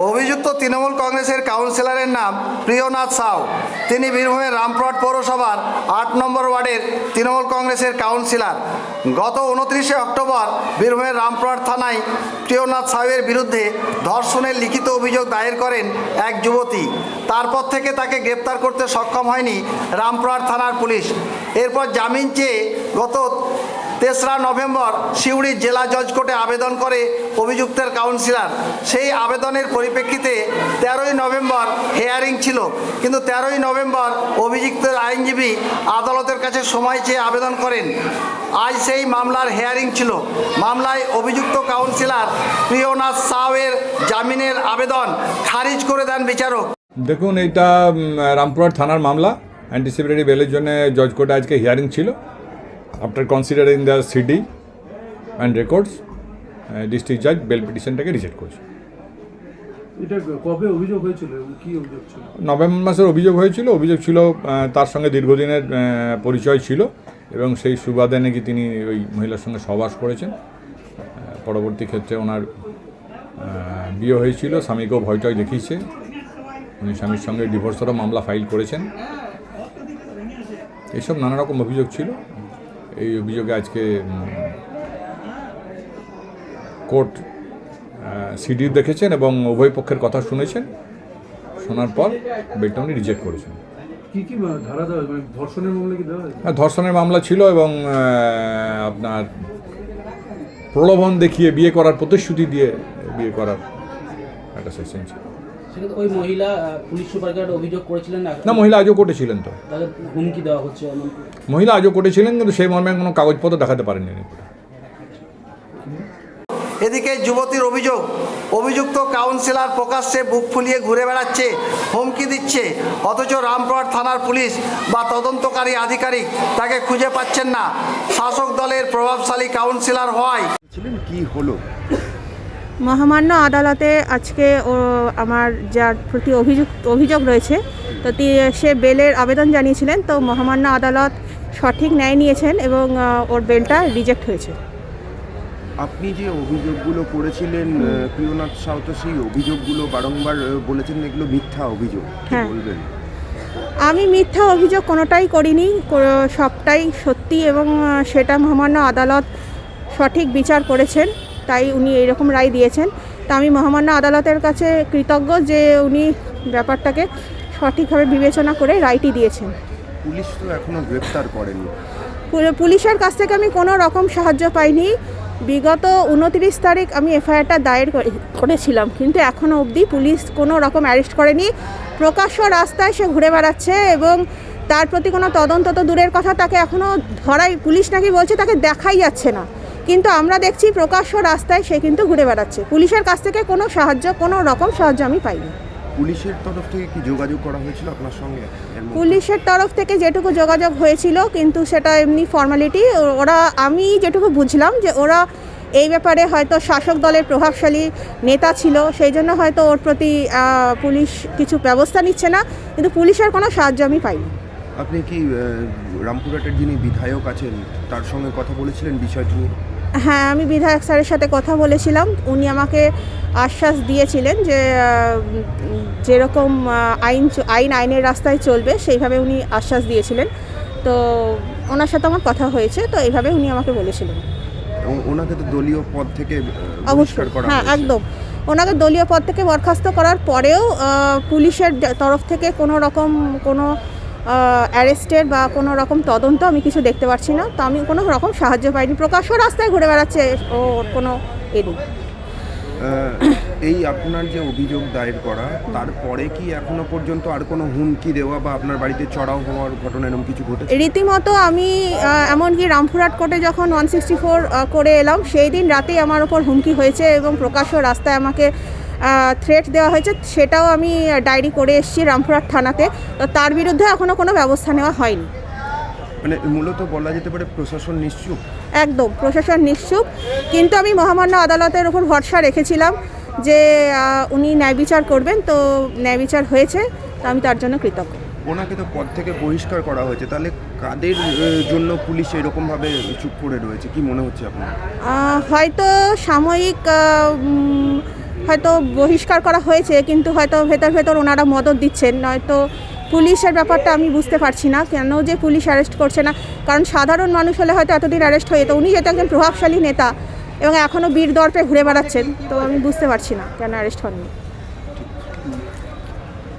অভিযুক্ত তৃণমূল কংগ্রেসের কাউন্সিলরের নাম প্রিয়নাথ সাউ। তিনি বীরভূমের রামপুরহাট পৌরসভার আট নম্বর ওয়ার্ডের তৃণমূল কংগ্রেসের কাউন্সিলর। গত উনত্রিশে অক্টোবর বীরভূমের রামপুরহাট থানায় প্রিয়নাথ সাউয়ের বিরুদ্ধে ধর্ষণের লিখিত অভিযোগ দায়ের করেন এক যুবতী। তারপর থেকে তাকে গ্রেপ্তার করতে সক্ষম হয়নি রামপুরহাট থানার পুলিশ। এরপর জামিন চেয়ে গত তেসরা নভেম্বর সিউড়ির জেলা জজ কোর্টে আবেদন করে অভিযুক্তের কাউন্সিলর। সেই আবেদনের পরিপ্রেক্ষিতে তেরোই নভেম্বর হেয়ারিং ছিল। কিন্তু তেরোই নভেম্বর অভিযুক্তের আইনজীবী আদালতের কাছে সময় চেয়ে আবেদন করেন। আজ সেই মামলার হেয়ারিং ছিল। মামলায় অভিযুক্ত কাউন্সিলর প্রিয়নাথ সাউয়ের জামিনের আবেদন খারিজ করে দেন বিচারক। দেখুন এটা রামপুরহাট থানার মামলা। অ্যান্টিসিপেটরি বেলের জন্য জজ কোর্টে আজকে হিয়ারিং ছিল। After considering the CD and records district জাজ বেল পিটিশনটাকে রিজেক্ট করেছে। নভেম্বর মাসের অভিযোগ হয়েছিল। অভিযোগ ছিল তার সঙ্গে দীর্ঘদিনের পরিচয় ছিল এবং সেই সুবাদে নাকি তিনি ওই মহিলার সঙ্গে সহবাস করেছেন। পরবর্তী ক্ষেত্রে ওনার বিয়ে হয়েছিল। স্বামীকেও ভয়টয় দেখিয়েছে। উনি স্বামীর সঙ্গে ডিভোর্সেরও মামলা ফাইল করেছেন। এইসব নানা রকম অভিযোগ ছিল। এই অভিযোগে আজকে কোর্ট সিডি দেখেছেন এবং উভয় পক্ষের কথা শুনেছেন। শোনার পর বেলটা উনি রিজেক্ট করেছেন? মানে হ্যাঁ, ধর্ষণের মামলা ছিল এবং আপনার প্রলোভন দেখিয়ে বিয়ে করার প্রতিশ্রুতি দিয়ে বিয়ে করার একটা সেকশন ছিল। সেক্ষেত্রে ওই মহিলা পুলিশ সুপারকে অভিযোগ করেছিলেন না? না মহিলা আজও কোর্টে ছিলেন তো। তাকে হুমকি দেওয়া হচ্ছে মহিলা আজও কোর্টে ছিলেন কিন্তু সেই মর্মে কোনো কাগজপত্র দেখাতে পারেননি এদিকে যুবতীর অভিযোগ অভিযুক্ত কাউন্সিলর প্রকাশ্যে বুক ফুলিয়ে ঘুরে বেড়াচ্ছে হুমকি দিচ্ছে অথচ রামপুরহাট থানার পুলিশ বা তদন্তকারী আধিকারিক তাকে খুঁজে পাচ্ছেন না। শাসক দলের প্রভাবশালী কাউন্সিলর হওয়ায়। কি হলো? মহামান্য আদালতে আজকে ও আমার যার প্রতি অভিযোগ অভিযোগ রয়েছে তো সে বেলের আবেদন জানিয়েছিলেন তো মহামান্য আদালত সঠিক ন্যায় নিয়েছেন এবং ওর বেলটা রিজেক্ট হয়েছে। আপনি যে অভিযোগগুলো করেছিলেন প্রিয়নাথ সাউ তো সেই অভিযোগগুলো বারংবার বলেছেন এগুলো মিথ্যা অভিযোগ হ্যাঁ। বলবেন? আমি মিথ্যা অভিযোগ কোনোটাই করিনি সবটাই সত্যি এবং সেটা মহামান্য আদালত সঠিক বিচার করেছেন। তাই উনি এইরকম রায় দিয়েছেন। তা আমি মহামান্য আদালতের কাছে কৃতজ্ঞ যে উনি ব্যাপারটাকে সঠিকভাবে বিবেচনা করে রায়টি দিয়েছেন। পুলিশ তো এখনও গ্রেপ্তার করেনি। পুলিশের কাছ থেকে আমি কোনো রকম সাহায্য পাইনি। বিগত উনত্রিশ তারিখ আমি এফআইআরটা দায়ের করে- করেছিলাম কিন্তু এখনও অবধি পুলিশ কোনো রকম অ্যারেস্ট করেনি। প্রকাশ্য রাস্তায় সে ঘুরে বেড়াচ্ছে এবং তার প্রতি কোনো তদন্ত তো দূরের কথা তাকে এখনও ধরাই পুলিশ নাকি বলছে তাকে দেখাই যাচ্ছে না। কিন্তু আমরা দেখছি প্রকাশ্য রাস্তায় সে কিন্তু ঘুরে বেড়াচ্ছে। পুলিশের কাছ থেকে কোনো সাহায্য কোনো রকম সাহায্য আমি পাইনি। পুলিশের তরফ থেকে কি যোগাযোগ করা হয়েছিল আপনার সঙ্গে? পুলিশের তরফ থেকে যেটুকু যোগাযোগ হয়েছিল কিন্তু সেটা এমনি ফর্মালিটি ওরা আমি যেটুকু বুঝলাম যে ওরা এই ব্যাপারে হয়তো শাসক দলের প্রভাবশালী নেতা ছিল সেই জন্য হয়তো ওর প্রতি পুলিশ কিছু ব্যবস্থা নিচ্ছে না কিন্তু পুলিশের কোনো সাহায্য আমি পাইনি। আপনি কি রামপুরহাটের যিনি বিধায়ক আছেন তার সঙ্গে কথা বলেছিলেন বিষয়টি নিয়ে? হ্যাঁ আমি বিধায়ক স্যারের সাথে কথা বলেছিলাম। উনি আমাকে আশ্বাস দিয়েছিলেন যে যেরকম আইন আইন আইনের রাস্তায় চলবে সেইভাবে উনি আশ্বাস দিয়েছিলেন। তো ওনার সাথে আমার কথা হয়েছে তো এইভাবে উনি আমাকে বলেছিলেন। ওনাকে তো দলীয় পদ থেকে অবশ্যই হ্যাঁ একদম। ওনাকে দলীয় পদ থেকে বরখাস্ত করার পরেও পুলিশের তরফ থেকে কোনো রকম কোনো অ্যারেস্টের বা কোনো রকম তদন্ত আমি কিছু দেখতে পাচ্ছি না তো আমি কোনো রকম সাহায্য পাইনি। প্রকাশ্য রাস্তায় ঘুরে বেড়াচ্ছে ও কোনো এ নেই। এই আপনার যে অভিযোগ দায়ের করা তারপরে কি এখনও পর্যন্ত আর কোনো হুমকি দেওয়া বা আপনার বাড়িতে চড়াও হওয়ার ঘটনা এরকম কিছু ঘটেছে? রীতিমতো আমি এমনকি রামপুরহাট কোর্টে যখন ওয়ান সিক্সটি ফোর করে এলাম সেই দিন রাতেই আমার ওপর হুমকি হয়েছে এবং প্রকাশ্য রাস্তায় আমাকে থ্রেট দেওয়া হয়েছে সেটাও আমি ডায়েরি করে এসেছি রামপুরহাট থানাতে। তো তার বিরুদ্ধে এখনও কোনো ব্যবস্থা নেওয়া হয়নি। মানে মূলত বলা যেতে পারে প্রশাসন নিশ্চুপ? একদম প্রশাসন নিশ্চুপ। কিন্তু আমি মহামান্য আদালতের উপর ভরসা রেখেছিলাম যে উনি ন্যায় বিচার করবেন। তো ন্যায় বিচার হয়েছে তো আমি তার জন্য কৃতজ্ঞ। ওনাকে তো পদ থেকে বহিষ্কার করা হয়েছে। তাহলে কাদের জন্য পুলিশ এরকমভাবে চুপ করে রয়েছে? কি মনে হচ্ছে আপনার? হয়তো সাময়িক হয়তো বহিষ্কার করা হয়েছে, কিন্তু হয়তো ভেতর ভেতর ওনারা মদত দিচ্ছেন। নয়তো পুলিশের ব্যাপারটা আমি বুঝতে পারছি না, কেন যে পুলিশ অ্যারেস্ট করছে না। কারণ সাধারণ মানুষ হলে হয়তো এতদিন অ্যারেস্ট হয়ে যেত। উনি যেহেতু একজন প্রভাবশালী নেতা এবং এখনও বীর দর্পে ঘুরে বেড়াচ্ছেন, তো আমি বুঝতে পারছি না কেন অ্যারেস্ট হননি।